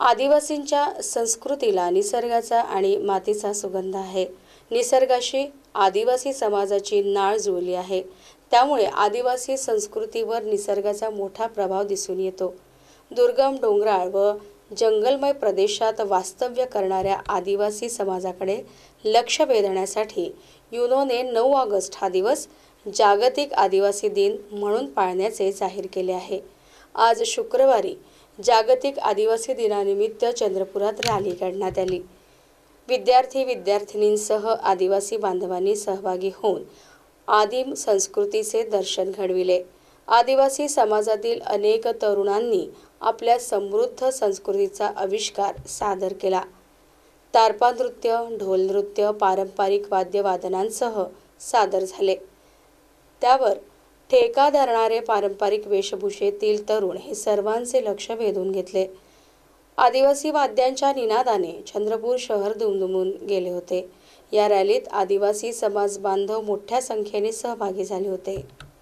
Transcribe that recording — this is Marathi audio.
आदिवासींच्या संस्कृतीला निसर्गाचा आणि मातीचा सुगंध आहे. निसर्गाशी आदिवासी समाजाची नाळ जुळली आहे. त्यामुळे आदिवासी संस्कृतीवर निसर्गाचा मोठा प्रभाव दिसून येतो. दुर्गम डोंगराळ व जंगलमय प्रदेशात वास्तव्य करणाऱ्या आदिवासी समाजाकडे लक्ष वेधण्यासाठी युनोने नऊ ऑगस्ट हा दिवस जागतिक आदिवासी दिन म्हणून पाळण्याचे जाहीर केले आहे. आज शुक्रवारी जागतिक आदिवासी दिनानिमित्त चंद्रपुरात रॅली काढण्यात आली. विद्यार्थी विद्यार्थिनींसह आदिवासी बांधवांनी सहभागी होऊन आदिम संस्कृतीचे दर्शन घडविले. आदिवासी समाजातील अनेक तरुणांनी आपल्या समृद्ध संस्कृतीचा आविष्कार सादर केला. तारपा नृत्य ढोल नृत्य पारंपरिक वाद्यवादनांसह सादर झाले. त्यावर ठेका धरणारे पारंपरिक वेशभूषेतील तरुण हे सर्वांचे लक्ष वेधून घेतले. आदिवासी वाद्यांच्या निनादाने चंद्रपूर शहर दुमदुमून गेले होते. या रॅलीत आदिवासी समाज बांधव मोठ्या संख्येने सहभागी झाले होते.